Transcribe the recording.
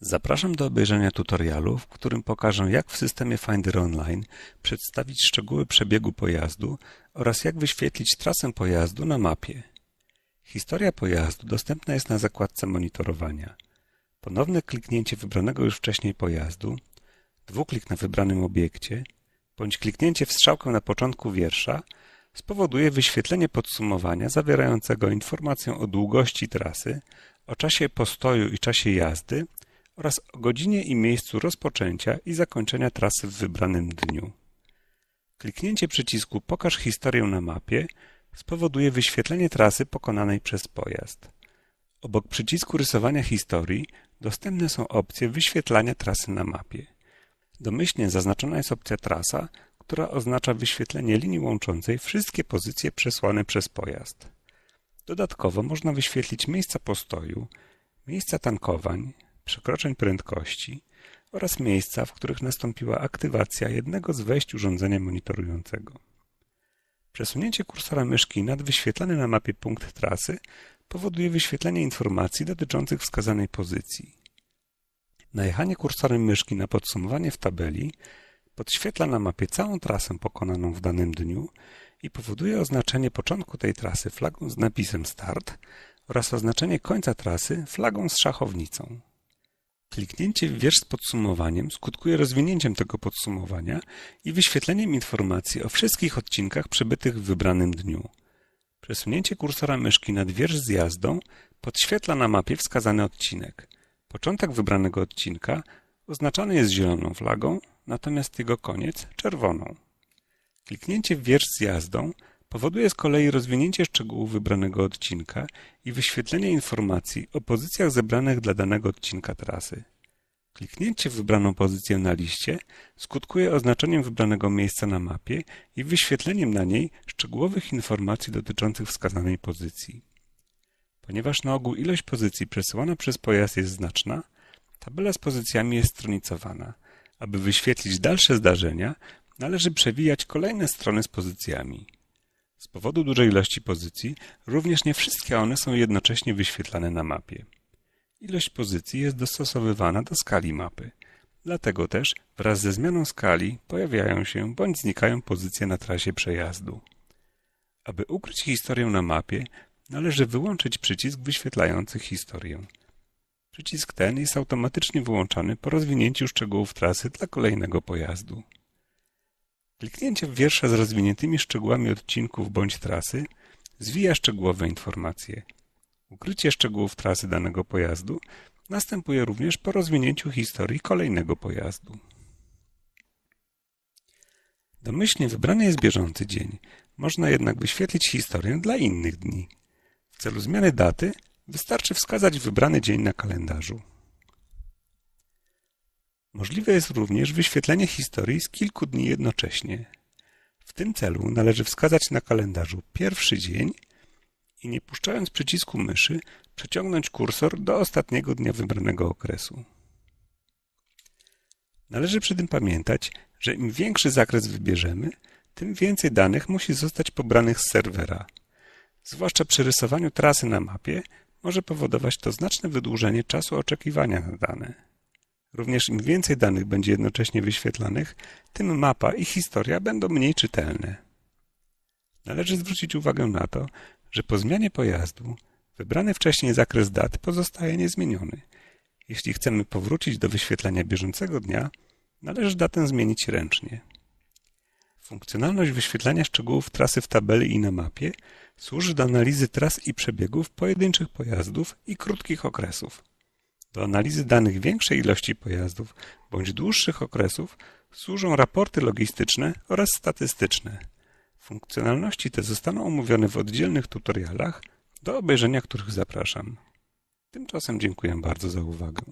Zapraszam do obejrzenia tutorialu, w którym pokażę jak w systemie Finder Online przedstawić szczegóły przebiegu pojazdu oraz jak wyświetlić trasę pojazdu na mapie. Historia pojazdu dostępna jest na zakładce monitorowania. Ponowne kliknięcie wybranego już wcześniej pojazdu, dwuklik na wybranym obiekcie bądź kliknięcie w strzałkę na początku wiersza spowoduje wyświetlenie podsumowania zawierającego informację o długości trasy, o czasie postoju i czasie jazdy oraz o godzinie i miejscu rozpoczęcia i zakończenia trasy w wybranym dniu. Kliknięcie przycisku Pokaż historię na mapie spowoduje wyświetlenie trasy pokonanej przez pojazd. Obok przycisku rysowania historii dostępne są opcje wyświetlania trasy na mapie. Domyślnie zaznaczona jest opcja trasa, która oznacza wyświetlenie linii łączącej wszystkie pozycje przesłane przez pojazd. Dodatkowo można wyświetlić miejsca postoju, miejsca tankowań, przekroczeń prędkości oraz miejsca, w których nastąpiła aktywacja jednego z wejść urządzenia monitorującego. Przesunięcie kursora myszki nad wyświetlany na mapie punkt trasy powoduje wyświetlenie informacji dotyczących wskazanej pozycji. Najechanie kursorem myszki na podsumowanie w tabeli podświetla na mapie całą trasę pokonaną w danym dniu i powoduje oznaczenie początku tej trasy flagą z napisem Start oraz oznaczenie końca trasy flagą z szachownicą. Kliknięcie w wiersz z podsumowaniem skutkuje rozwinięciem tego podsumowania i wyświetleniem informacji o wszystkich odcinkach przebytych w wybranym dniu. Przesunięcie kursora myszki nad wiersz z jazdą podświetla na mapie wskazany odcinek. Początek wybranego odcinka oznaczany jest zieloną flagą, natomiast jego koniec czerwoną. Kliknięcie w wiersz z jazdą powoduje z kolei rozwinięcie szczegółów wybranego odcinka i wyświetlenie informacji o pozycjach zebranych dla danego odcinka trasy. Kliknięcie w wybraną pozycję na liście skutkuje oznaczeniem wybranego miejsca na mapie i wyświetleniem na niej szczegółowych informacji dotyczących wskazanej pozycji. Ponieważ na ogół ilość pozycji przesyłana przez pojazd jest znaczna, tabela z pozycjami jest stronicowana. Aby wyświetlić dalsze zdarzenia, należy przewijać kolejne strony z pozycjami. Z powodu dużej ilości pozycji, również nie wszystkie one są jednocześnie wyświetlane na mapie. Ilość pozycji jest dostosowywana do skali mapy. Dlatego też wraz ze zmianą skali pojawiają się bądź znikają pozycje na trasie przejazdu. Aby ukryć historię na mapie, należy wyłączyć przycisk wyświetlający historię. Przycisk ten jest automatycznie wyłączany po rozwinięciu szczegółów trasy dla kolejnego pojazdu. Kliknięcie w wiersza z rozwiniętymi szczegółami odcinków bądź trasy zwija szczegółowe informacje. Ukrycie szczegółów trasy danego pojazdu następuje również po rozwinięciu historii kolejnego pojazdu. Domyślnie wybrany jest bieżący dzień, można jednak wyświetlić historię dla innych dni. W celu zmiany daty wystarczy wskazać wybrany dzień na kalendarzu. Możliwe jest również wyświetlenie historii z kilku dni jednocześnie. W tym celu należy wskazać na kalendarzu pierwszy dzień i nie puszczając przycisku myszy przeciągnąć kursor do ostatniego dnia wybranego okresu. Należy przy tym pamiętać, że im większy zakres wybierzemy, tym więcej danych musi zostać pobranych z serwera. Zwłaszcza przy rysowaniu trasy na mapie może powodować to znaczne wydłużenie czasu oczekiwania na dane. Również im więcej danych będzie jednocześnie wyświetlanych, tym mapa i historia będą mniej czytelne. Należy zwrócić uwagę na to, że po zmianie pojazdu wybrany wcześniej zakres dat pozostaje niezmieniony. Jeśli chcemy powrócić do wyświetlania bieżącego dnia, należy datę zmienić ręcznie. Funkcjonalność wyświetlania szczegółów trasy w tabeli i na mapie służy do analizy tras i przebiegów pojedynczych pojazdów i krótkich okresów. Do analizy danych większej ilości pojazdów bądź dłuższych okresów służą raporty logistyczne oraz statystyczne. Funkcjonalności te zostaną omówione w oddzielnych tutorialach, do obejrzenia których zapraszam. Tymczasem dziękuję bardzo za uwagę.